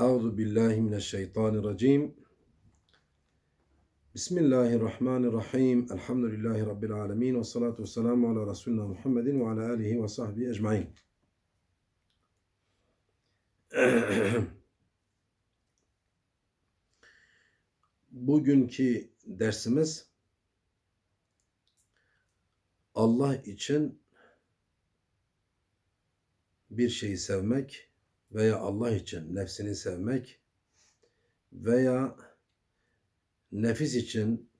Euzu billahi mineşşeytanirracim. Bismillahirrahmanirrahim. Elhamdülillahi rabbil alamin ve salatu vesselamu ala resulina Muhammedin ve ala alihi ve sahbihi ecmaîn. Bugünkü dersimiz Allah için bir şeyi sevmek veya Allah için nefsini sevmek veya nefis için,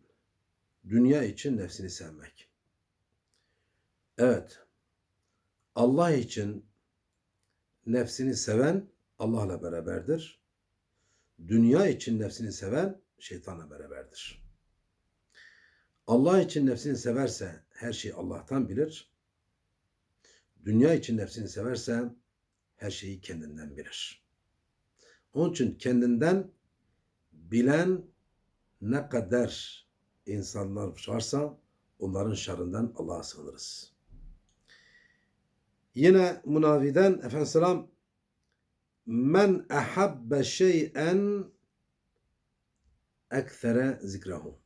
dünya için nefsini sevmek. Evet, Allah için nefsini seven Allah'la beraberdir. Dünya için nefsini seven şeytanla beraberdir. Allah için nefsini severse her şeyi Allah'tan bilir. Dünya için nefsini severse her şeyi kendinden bilir. Onun için kendinden bilen ne kadar insanlar varsa onların şerrinden Allah'a sığınırız. Yine Munavi'den Efendimiz Selam men ehabbe şey'en ekfere zikrehu.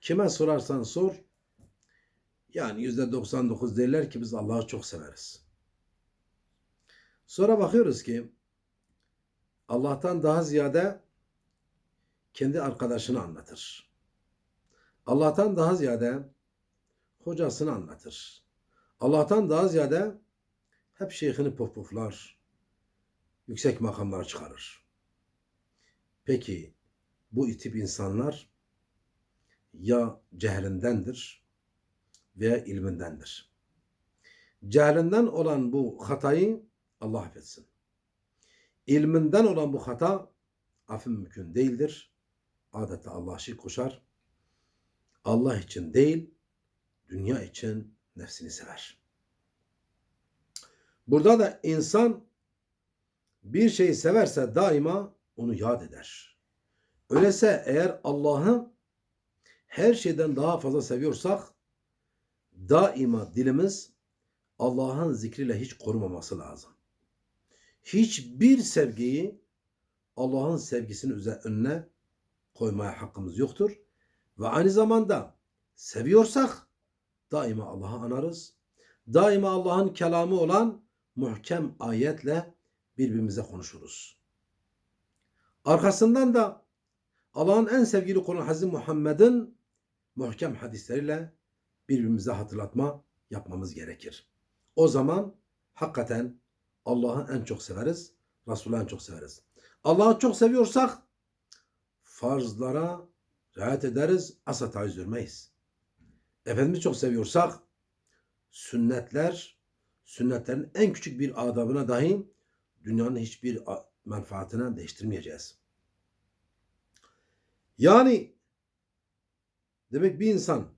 Kime sorarsan sor, yani yüzde 99 derler ki biz Allah'ı çok severiz. Sonra bakıyoruz ki Allah'tan daha ziyade kendi arkadaşını anlatır. Allah'tan daha ziyade hocasını anlatır. Allah'tan daha ziyade hep şeyhini pofpoflar, yüksek makamlara çıkarır. Peki bu tip insanlar ya cehlindendir veya ilmindendir. Cehlinden olan bu hatayı Allah affetsin. İlminden olan bu hata affı mümkün değildir. Adeta Allah şirk koşar. Allah için değil, dünya için nefsini sever. Burada da insan bir şeyi severse daima onu yad eder. Öyleyse eğer Allah'ı her şeyden daha fazla seviyorsak daima dilimiz Allah'ın zikriyle hiç korumaması lazım. Hiçbir sevgiyi Allah'ın sevgisinin önüne koymaya hakkımız yoktur. Ve aynı zamanda seviyorsak daima Allah'ı anarız. Daima Allah'ın kelamı olan muhkem ayetle birbirimize konuşuruz. Arkasından da Allah'ın en sevgili kulu Hazreti Muhammed'in muhkem hadisleriyle birbirimize hatırlatma yapmamız gerekir. O zaman hakikaten Allah'ı en çok severiz, Resulullah'ı en çok severiz. Allah'ı çok seviyorsak farzlara riayet ederiz, asla taviz vermeyiz. Efendimiz'i çok seviyorsak sünnetler, sünnetlerin en küçük bir adabına dahi dünyanın hiçbir menfaatine değiştirmeyeceğiz. Yani demek bir insan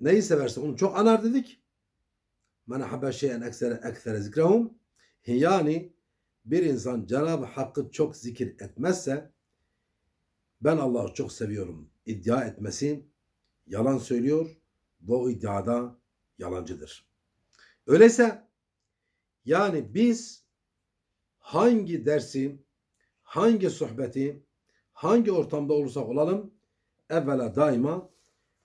neyi severse onu çok anar dedik. Men habbe şeyen eksere eksere zikrehum. Yani bir insan Cenab-ı Hakk'ı çok zikir etmezse ben Allah'ı çok seviyorum iddia etmesi yalan söylüyor ve o iddiada yalancıdır. Öyleyse yani biz hangi dersi, hangi sohbeti, hangi ortamda olursak olalım evvela daima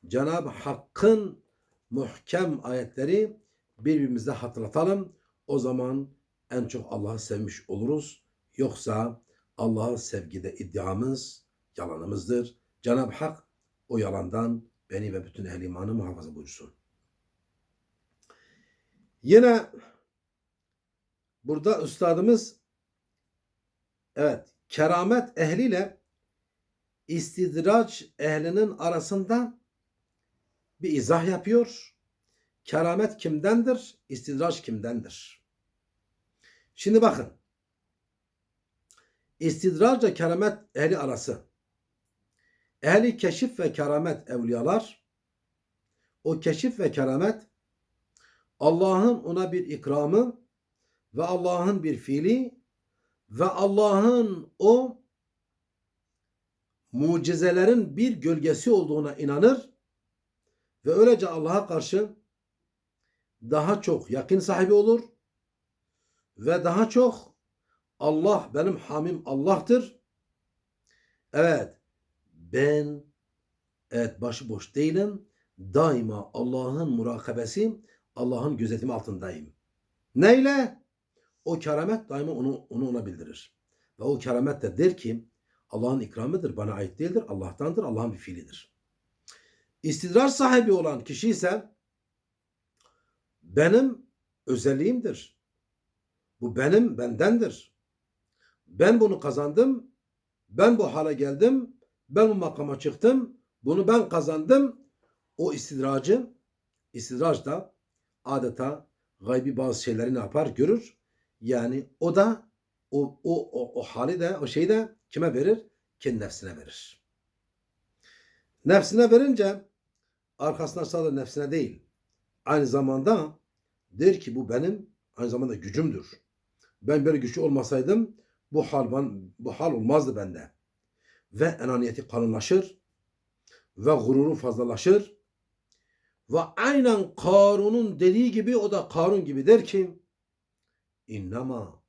Cenab-ı Hakk'ın muhkem ayetleri birbirimize hatırlatalım. O zaman en çok Allah'ı sevmiş oluruz. Yoksa Allah'ı sevgide iddiamız yalanımızdır. Cenab-ı Hak o yalandan beni ve bütün ehl imanı muhafaza buyursun. Yine burada üstadımız evet keramet ehliyle istidraç ehlinin arasında bir izah yapıyor. Keramet kimdendir? İstidraç kimdendir? Şimdi bakın. İstidraçla keramet ehli arası. Ehli keşif ve keramet evliyalar o keşif ve keramet Allah'ın ona bir ikramı ve Allah'ın bir fiili ve Allah'ın o mucizelerin bir gölgesi olduğuna inanır ve öylece Allah'a karşı daha çok yakın sahibi olur ve daha çok Allah benim hamim Allah'tır. Evet. Ben evet başıboş değilim. Daima Allah'ın murakabesi, Allah'ın gözetimi altındayım. Neyle? O keramet daima onu, onu ona bildirir. Ve o keramet de der ki Allah'ın ikramıdır, bana ait değildir, Allah'tandır, Allah'ın bir fiilidir. İstidrar sahibi olan kişi ise benim özelliğimdir. Bu benim, bendendir. Ben bunu kazandım, ben bu hale geldim, ben bu makama çıktım, bunu ben kazandım. O istidracı, istidraç da adeta gaybi bazı şeyleri ne yapar? Görür. Yani o da o, o, o, o hali de o şeyi de kime verir? Kendi nefsine verir. Nefsine verince arkasından sadece nefsine değil aynı zamanda der ki bu benim aynı zamanda gücümdür. Ben böyle güçlü olmasaydım bu hal ben, bu hal olmazdı bende. Ve enaniyeti kalınlaşır ve gururu fazlalaşır ve aynen Karun'un dediği gibi o da Karun gibi der ki innama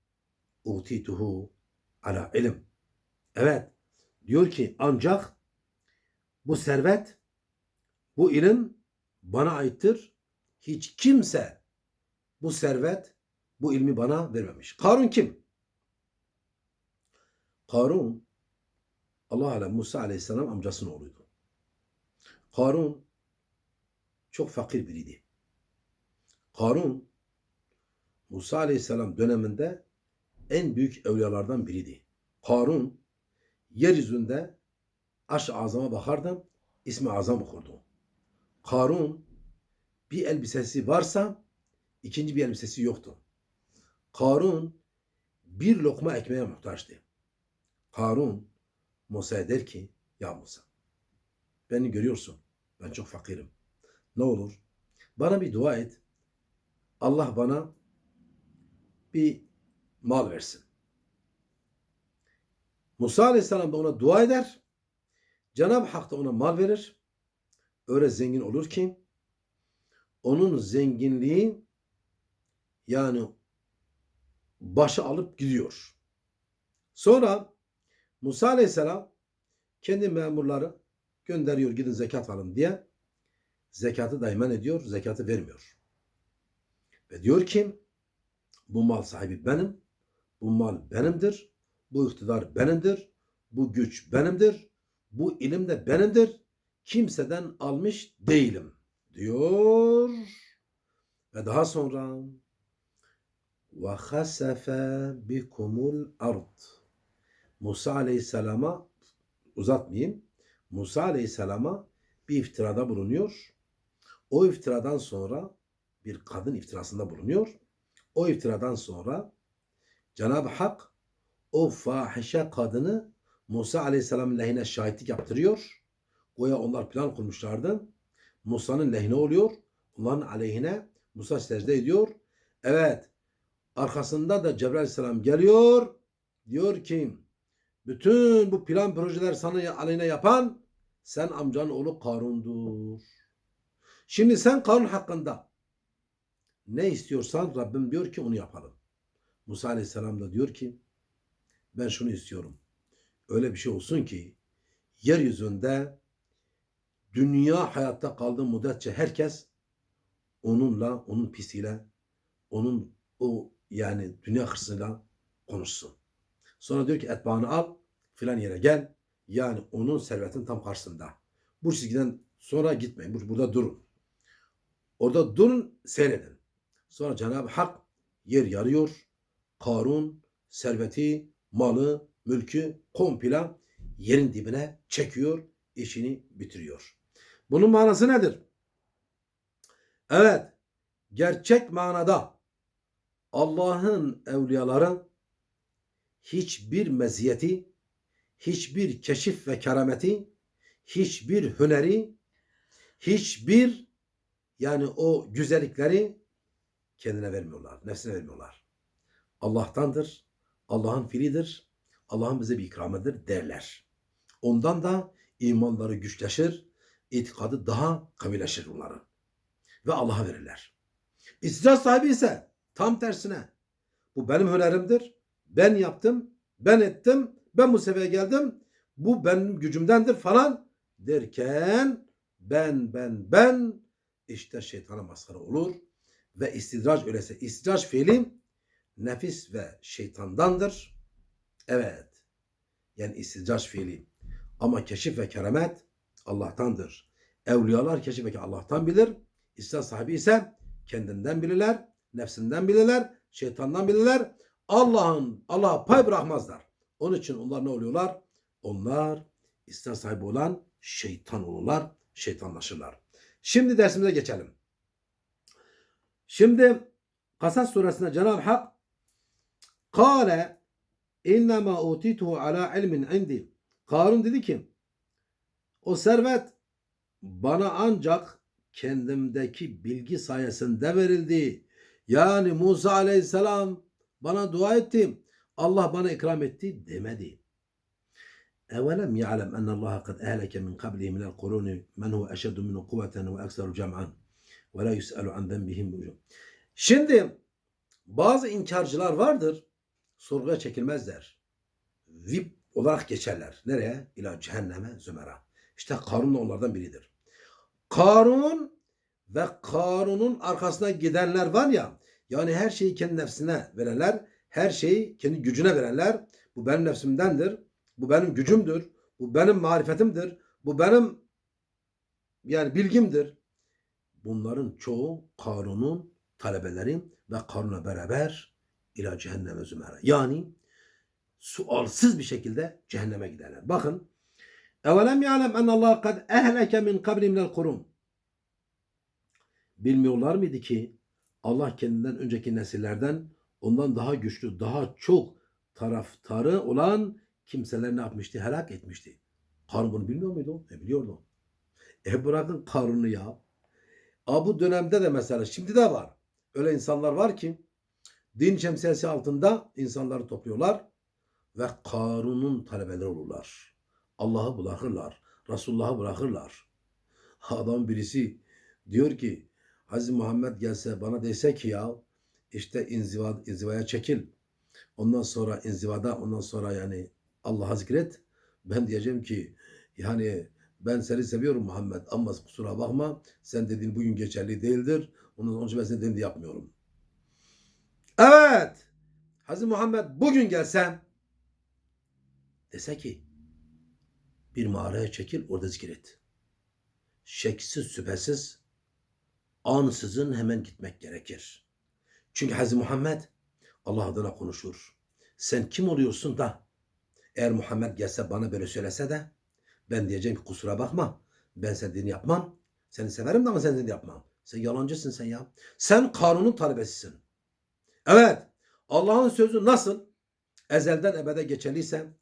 utituhu ala ilim. Evet diyor ki ancak bu servet bu ilim bana aittir. Hiç kimse bu servet bu ilmi bana vermemiş. Karun kim? Karun Allah alem Musa aleyhisselam amcasının oğluydu. Karun çok fakir biriydi. Karun Musa aleyhisselam döneminde en büyük evliyalardan biriydi. Karun yeryüzünde aş azama bakardım ismi azam okurdu. Karun bir elbisesi varsa ikinci bir elbisesi yoktu. Karun bir lokma ekmeğe muhtaçtı. Karun Musa'ya der ki ya Musa beni görüyorsun ben çok fakirim. Ne olur bana bir dua et. Allah bana bir mal versin. Musa Aleyhisselam da ona dua eder. Cenab-ı Hak da ona mal verir. Öyle zengin olur ki onun zenginliği yani başı alıp gidiyor. Sonra Musa Aleyhisselam kendi memurları gönderiyor gidin zekat alın diye. Zekatı dayman ediyor, zekatı vermiyor. Ve diyor ki bu mal sahibi benim, bu mal benimdir, bu iktidar benimdir, bu güç benimdir, bu ilim de benimdir, kimseden almış değilim diyor. Ve daha sonra ve hasefe bikumul ard. Musa Aleyhisselam'a uzatmayayım. Musa Aleyhisselam'a bir iftirada bulunuyor. O iftiradan sonra bir kadın iftirasında bulunuyor. O iftiradan sonra Cenab-ı Hak o fahişe kadını Musa Aleyhisselam'ın lehine şahitlik yaptırıyor. Goya onlar plan kurmuşlardı. Musa'nın lehine oluyor. Onların aleyhine Musa secde ediyor. Evet. Arkasında da Cebrail Aleyhisselam geliyor. Diyor ki bütün bu plan projeler sana aleyhine yapan sen amcanın oğlu Karun'dur. Şimdi sen Karun hakkında ne istiyorsan Rabbim diyor ki onu yapalım. Musa Aleyhisselam da diyor ki ben şunu istiyorum. Öyle bir şey olsun ki yeryüzünde dünya hayatta kaldığı müddetçe herkes onunla, onun pisiyle, onun o yani dünya hırsıyla konuşsun. Sonra diyor ki etbaanı al filan yere gel. Yani onun servetin tam karşısında. Bu çizgiden sonra gitmeyin. Burada durun. Orada durun seyredin. Sonra Cenab-ı Hak yer yarıyor. Karun serveti, malı, mülkü komple yerin dibine çekiyor. işini bitiriyor. Bunun manası nedir? Evet. Gerçek manada Allah'ın evliyaları hiçbir meziyeti, hiçbir keşif ve kerameti, hiçbir hüneri, hiçbir yani o güzellikleri kendine vermiyorlar, nefsine vermiyorlar. Allah'tandır, Allah'ın fiilidir, Allah'ın bize bir ikramıdır derler. Ondan da imanları güçleşir, itikadı daha kavileşir onların. Ve Allah'a verirler. İstikrar sahibi ise tam tersine. Bu benim hünerimdir. Ben yaptım, ben ettim, ben bu seviyeye geldim. Bu benim gücümdendir falan derken ben ben ben işte şeytana maskara olur ve istidraç öyleyse istidraç fiili nefis ve şeytandandır. Evet. Yani istidraç fiili. Ama keşif ve keramet Allah'tandır. Evliyalar keşif ve Allah'tan bilir. İstidraç sahibi ise kendinden bilirler, nefsinden bilirler, şeytandan bilirler. Allah'ın Allah'a pay bırakmazlar. Onun için onlar ne oluyorlar? Onlar istidraç sahibi olan şeytan olurlar, şeytanlaşırlar. Şimdi dersimize geçelim. Şimdi Kasas suresinde Cenab-ı Hak Kale innema utituhu ala ilmin indi. Karun dedi ki o servet bana ancak kendimdeki bilgi sayesinde verildi. Yani Musa aleyhisselam bana dua etti. Allah bana ikram etti demedi. أولم يعلم أن الله قد أهلك من قبله من القرون من هو أشد منه قوة وأكثر جمعا ولا يسأل عن ذنبهم Şimdi bazı inkarcılar vardır. Sorguya çekilmezler. VIP olarak geçerler. Nereye? İla cehenneme zümera. İşte Karun da onlardan biridir. Karun ve Karun'un arkasına gidenler var ya yani her şeyi kendi nefsine verenler, her şeyi kendi gücüne verenler bu benim nefsimdendir. Bu benim gücümdür. Bu benim marifetimdir. Bu benim yani bilgimdir. Bunların çoğu Karun'un talebeleri ve Karun'la beraber ila cehenneme zümera. Yani sualsız bir şekilde cehenneme giderler. Bakın. Evelem ya'lem en Allah kad ehleke min kabli minel kurum. Bilmiyorlar mıydı ki Allah kendinden önceki nesillerden ondan daha güçlü, daha çok taraftarı olan kimseler ne yapmıştı? Helak etmişti. Karun bunu bilmiyor muydu? E biliyordu. E bırakın Karun'u ya. A bu dönemde de mesela şimdi de var. Öyle insanlar var ki din şemsiyesi altında insanları topluyorlar ve Karun'un talebeleri olurlar. Allah'ı bırakırlar. Resulullah'ı bırakırlar. Adam birisi diyor ki Hazreti Muhammed gelse bana dese ki ya işte inziva, inzivaya çekil. Ondan sonra inzivada ondan sonra yani Allah'a zikret. Ben diyeceğim ki yani ben seni seviyorum Muhammed ama kusura bakma sen dediğin bugün geçerli değildir. Onun için ben senin dediğini yapmıyorum. Evet. Hazreti Muhammed bugün gelsem dese ki bir mağaraya çekil orada zikret. Şeksiz şüphesiz ansızın hemen gitmek gerekir. Çünkü Hazreti Muhammed Allah adına konuşur. Sen kim oluyorsun da eğer Muhammed gelse bana böyle söylese de ben diyeceğim ki kusura bakma. Ben senin yapmam. Seni severim de ama senin yapmam. Sen yalancısın sen ya. Sen kanunun talebesisin. Evet. Allah'ın sözü nasıl? Ezelden ebede geçerliyse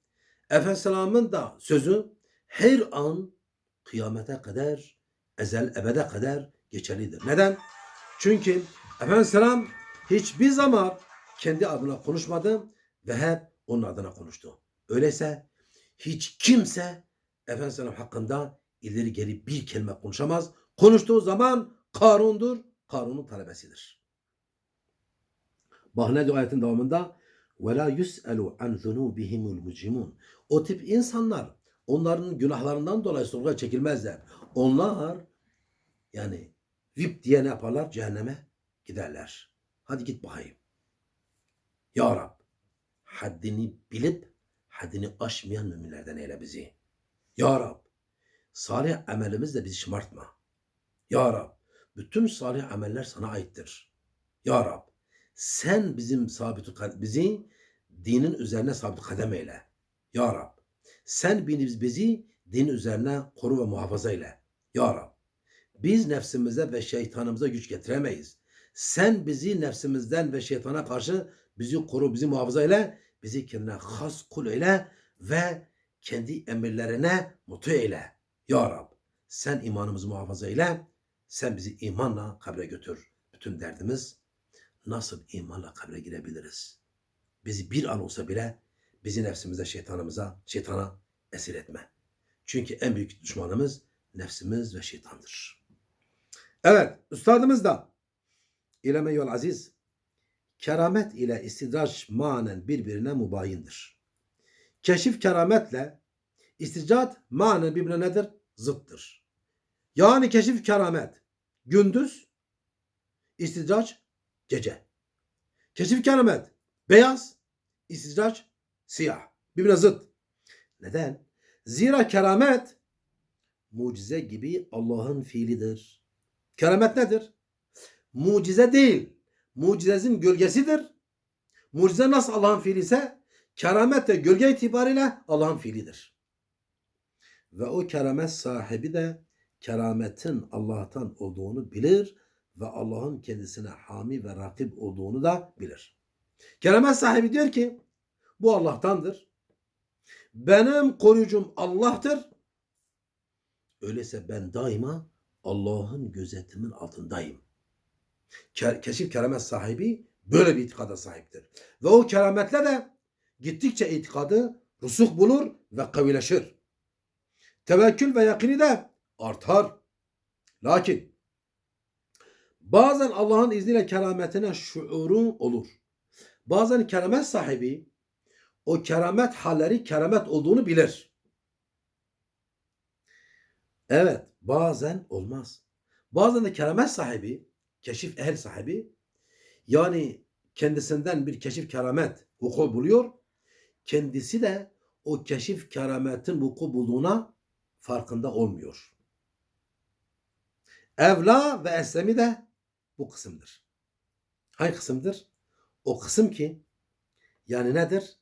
Efendimiz'in da sözü her an kıyamete kadar ezel ebede kadar geçerlidir. Neden? Çünkü Efendimiz hiçbir zaman kendi adına konuşmadı ve hep onun adına konuştu. Öyleyse hiç kimse Efendimiz hakkında ileri geri bir kelime konuşamaz. Konuştuğu zaman Karun'dur, Karun'un talebesidir. Bak ne diyor ayetin devamında? وَلَا يُسْأَلُوا عَنْ ذُنُوبِهِمُ الْمُجْرِمُونَ O tip insanlar onların günahlarından dolayı sorguya çekilmezler. Onlar yani vip diye ne yaparlar? Cehenneme giderler. Hadi git bakayım. Ya Rab haddini bilip haddini aşmayan müminlerden eyle bizi. Ya Rab salih amelimizle bizi şımartma. Ya Rab bütün salih ameller sana aittir. Ya Rab sen bizim sabit bizi dinin üzerine sabit kadem eyle. Ya Rab sen bizi, bizi din üzerine koru ve muhafaza eyle. Ya Rab biz nefsimize ve şeytanımıza güç getiremeyiz. Sen bizi nefsimizden ve şeytana karşı bizi koru, bizi muhafaza eyle, bizi kendine has kul eyle ve kendi emirlerine mutu eyle. Ya Rab sen imanımızı muhafaza eyle, sen bizi imanla kabre götür. Bütün derdimiz nasıl imanla kabre girebiliriz? Bizi bir an olsa bile bizi nefsimize, şeytanımıza, şeytana esir etme. Çünkü en büyük düşmanımız nefsimiz ve şeytandır. Evet, üstadımız da İleme yol aziz, keramet ile istidraç manen birbirine mubayindir. Keşif kerametle İsticat manen birbirine nedir? Zıttır. Yani keşif keramet gündüz, istidraç gece. Keşif keramet beyaz, istidraç siyah. Birbirine zıt. Neden? Zira keramet mucize gibi Allah'ın fiilidir. Keramet nedir? Mucize değil. Mucizesinin gölgesidir. Mucize nasıl Allah'ın fiili ise keramet de gölge itibariyle Allah'ın fiilidir. Ve o keramet sahibi de kerametin Allah'tan olduğunu bilir ve Allah'ın kendisine hami ve rakip olduğunu da bilir. Keramet sahibi diyor ki bu Allah'tandır. Benim koruyucum Allah'tır. Öyleyse ben daima Allah'ın gözetimin altındayım. Ke- Keşif keramet sahibi böyle bir itikada sahiptir. Ve o kerametle de gittikçe itikadı rusuh bulur ve kavileşir. Tevekkül ve yakini de artar. Lakin bazen Allah'ın izniyle kerametine şuuru olur. Bazen keramet sahibi o keramet halleri keramet olduğunu bilir. Evet, bazen olmaz. Bazen de keramet sahibi, keşif ehl sahibi yani kendisinden bir keşif keramet vuku buluyor. Kendisi de o keşif kerametin vuku bulduğuna farkında olmuyor. Evla ve eslemi de bu kısımdır. Hangi kısımdır? O kısım ki yani nedir?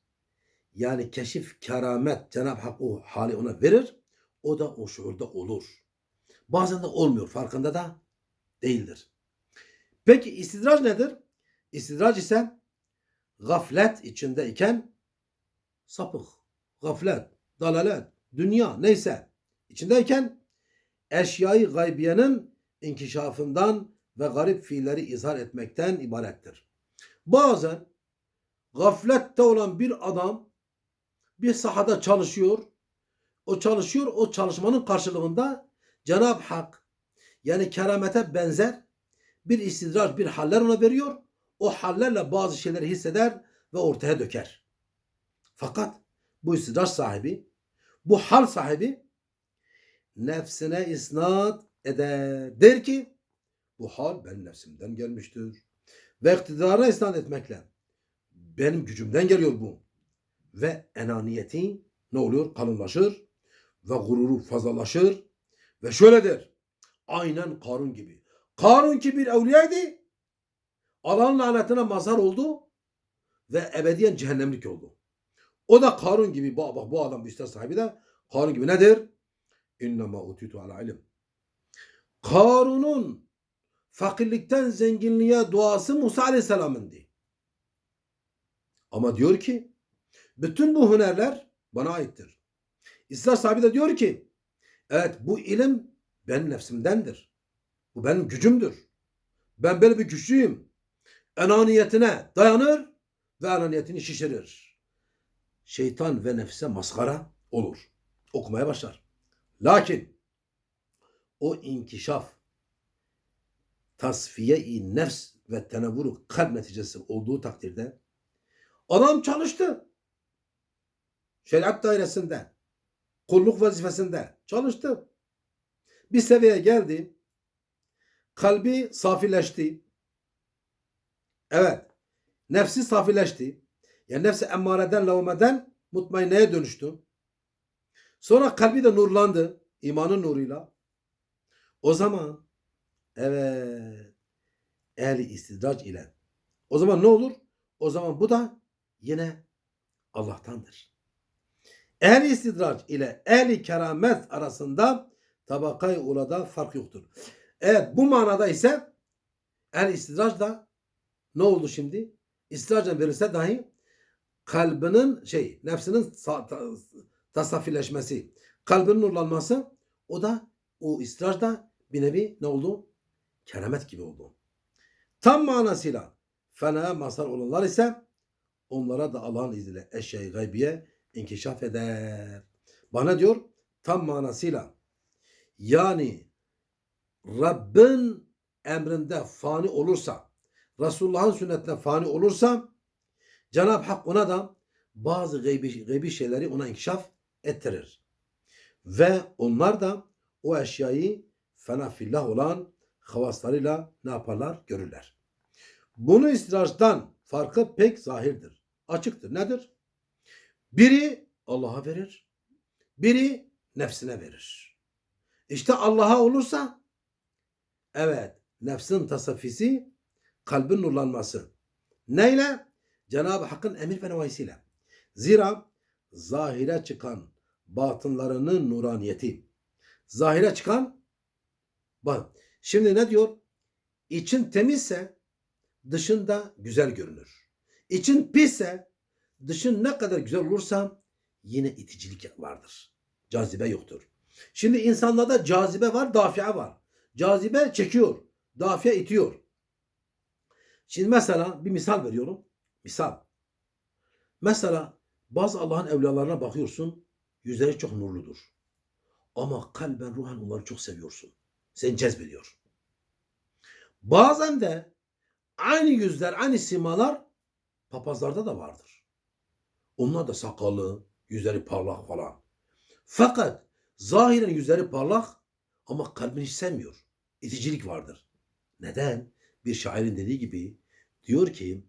Yani keşif, keramet Cenab-ı Hak o hali ona verir. O da o şuurda olur. Bazen de olmuyor. Farkında da değildir. Peki istidraç nedir? İstidraç ise gaflet içindeyken sapık, gaflet, dalalet, dünya neyse içindeyken eşyayı gaybiyenin inkişafından ve garip fiilleri izhar etmekten ibarettir. Bazen gaflette olan bir adam bir sahada çalışıyor. O çalışıyor, o çalışmanın karşılığında Cenab-ı Hak yani keramete benzer bir istidraç, bir haller ona veriyor. O hallerle bazı şeyleri hisseder ve ortaya döker. Fakat bu istidraç sahibi, bu hal sahibi nefsine isnat eder. Der ki bu hal benim nefsimden gelmiştir. Ve iktidara isnat etmekle benim gücümden geliyor bu. Ve enaniyeti ne oluyor? Kalınlaşır ve gururu fazlalaşır ve şöyle der. Aynen Karun gibi. Karun ki bir evliyaydı. Allah'ın lanetine mazhar oldu ve ebediyen cehennemlik oldu. O da Karun gibi bak, bak bu adam bu ister sahibi de Karun gibi nedir? İnnemâ utitu ala ilim. Karun'un fakirlikten zenginliğe duası Musa Aleyhisselam'ındı. Ama diyor ki bütün bu hünerler bana aittir. İslam sahibi de diyor ki evet bu ilim benim nefsimdendir. Bu benim gücümdür. Ben böyle bir güçlüyüm. Enaniyetine dayanır ve enaniyetini şişirir. Şeytan ve nefse maskara olur. Okumaya başlar. Lakin o inkişaf tasfiye-i nefs ve tenevvuru kalp neticesi olduğu takdirde adam çalıştı. Şeriat dairesinde, kulluk vazifesinde çalıştı. Bir seviyeye geldi. Kalbi safileşti. Evet. Nefsi safileşti. Yani nefsi emmareden, lavmeden mutmainneye dönüştü. Sonra kalbi de nurlandı. imanın nuruyla. O zaman evet ehli istidraç ile o zaman ne olur? O zaman bu da yine Allah'tandır. Ehli istidraç ile ehli keramet arasında tabakayı ulada fark yoktur. Evet bu manada ise ehli istidraç da ne oldu şimdi? İstidraçla verirse dahi kalbinin şey nefsinin sa- ta- tasafileşmesi, kalbinin nurlanması o da o istidraç da bir nevi ne oldu? Keramet gibi oldu. Tam manasıyla fenaya mazhar olanlar ise onlara da Allah'ın izniyle eşyayı gaybiye inkişaf eder. Bana diyor tam manasıyla yani Rabbin emrinde fani olursa Resulullah'ın sünnetine fani olursa Cenab-ı Hak ona da bazı gaybi, gaybi şeyleri ona inkişaf ettirir. Ve onlar da o eşyayı fena fillah olan havaslarıyla ne yaparlar? Görürler. Bunu istiraçtan farkı pek zahirdir. Açıktır. Nedir? Biri Allah'a verir. Biri nefsine verir. İşte Allah'a olursa evet nefsin tasafisi kalbin nurlanması. Neyle? Cenab-ı Hakk'ın emir ve nevayisiyle. Zira zahire çıkan batınlarının nuraniyeti. Zahire çıkan bak şimdi ne diyor? İçin temizse dışında güzel görünür. İçin pisse dışın ne kadar güzel olursa yine iticilik vardır. Cazibe yoktur. Şimdi insanlarda cazibe var, dafia var. Cazibe çekiyor, dafia itiyor. Şimdi mesela bir misal veriyorum. Misal. Mesela bazı Allah'ın evliyalarına bakıyorsun, yüzleri çok nurludur. Ama kalben ruhen onları çok seviyorsun. Seni cezbediyor. Bazen de aynı yüzler, aynı simalar papazlarda da vardır. Onlar da sakalı, yüzleri parlak falan. Fakat zahiren yüzleri parlak ama kalbini hiç sevmiyor. İticilik vardır. Neden? Bir şairin dediği gibi diyor ki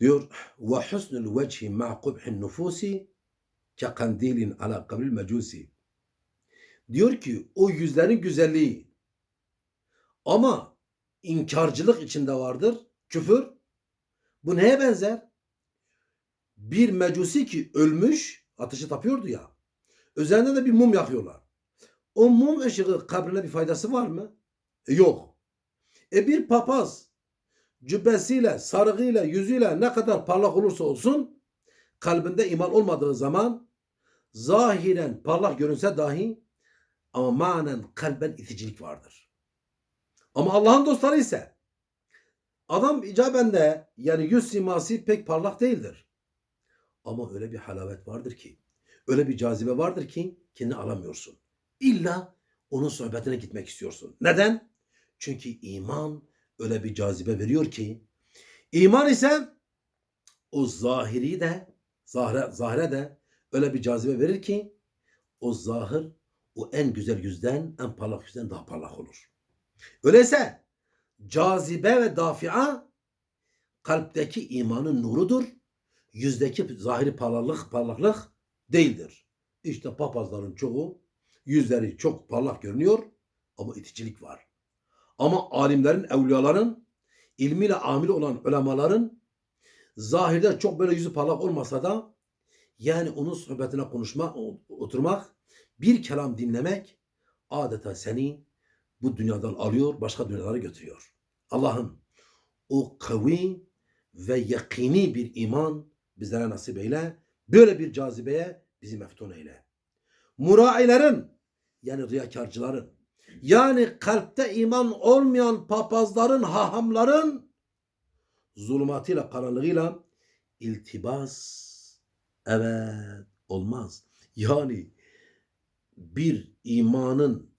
diyor ve husnul vecihi ma kubhin nufusi ke kandilin ala kabril mecusi diyor ki o yüzlerin güzelliği ama inkarcılık içinde vardır. Küfür. Bu neye benzer? Bir mecusi ki ölmüş ateşe tapıyordu ya. Üzerinde de bir mum yakıyorlar. O mum ışığı kabrine bir faydası var mı? E, yok. E bir papaz cübbesiyle, sarığıyla, yüzüyle ne kadar parlak olursa olsun kalbinde iman olmadığı zaman zahiren parlak görünse dahi ama manen kalben iticilik vardır. Ama Allah'ın dostları ise adam icabende yani yüz siması pek parlak değildir. Ama öyle bir halavet vardır ki, öyle bir cazibe vardır ki kendini alamıyorsun. İlla onun sohbetine gitmek istiyorsun. Neden? Çünkü iman öyle bir cazibe veriyor ki iman ise o zahiri de zahire, zahire de öyle bir cazibe verir ki o zahir o en güzel yüzden en parlak yüzden daha parlak olur. Öyleyse cazibe ve dafia kalpteki imanın nurudur. Yüzdeki zahiri parlaklık, parlaklık değildir. İşte papazların çoğu yüzleri çok parlak görünüyor ama iticilik var. Ama alimlerin, evliyaların, ilmiyle amil olan ulemaların zahirde çok böyle yüzü parlak olmasa da yani onun sohbetine konuşmak, oturmak, bir kelam dinlemek adeta seni bu dünyadan alıyor, başka dünyalara götürüyor. Allah'ım o kavi ve yakini bir iman bizlere nasip eyle. Böyle bir cazibeye bizi meftun eyle. Murailerin yani riyakarcıların yani kalpte iman olmayan papazların, hahamların zulümatıyla, karanlığıyla iltibas evet olmaz. Yani bir imanın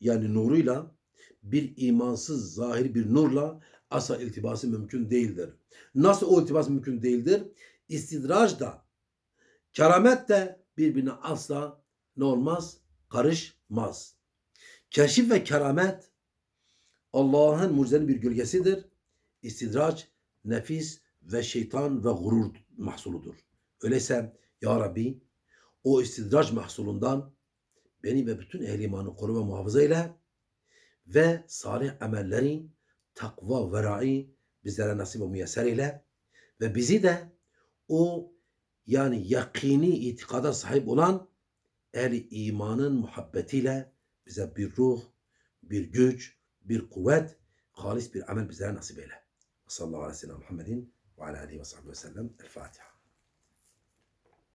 yani nuruyla bir imansız zahir bir nurla asla iltibası mümkün değildir. Nasıl o iltibas mümkün değildir? İstidraç da keramet de birbirine asla ne olmaz? Karışmaz. Keşif ve keramet Allah'ın mucizenin bir gölgesidir. İstidraç nefis ve şeytan ve gurur mahsuludur. Öyleyse Ya Rabbi o istidraç mahsulundan beni ve bütün ehli imanı koru ve muhafaza eyle ve salih amelleri takva ve ra'i bizlere nasip ve müyesser eyle ve bizi de o yani yakini itikada sahip olan ehli imanın muhabbetiyle bize bir ruh, bir güç, bir kuvvet, halis bir amel bizlere nasip eyle. Sallallahu aleyhi ve sellem Muhammedin ve aleyhi ve sellem. El Fatiha.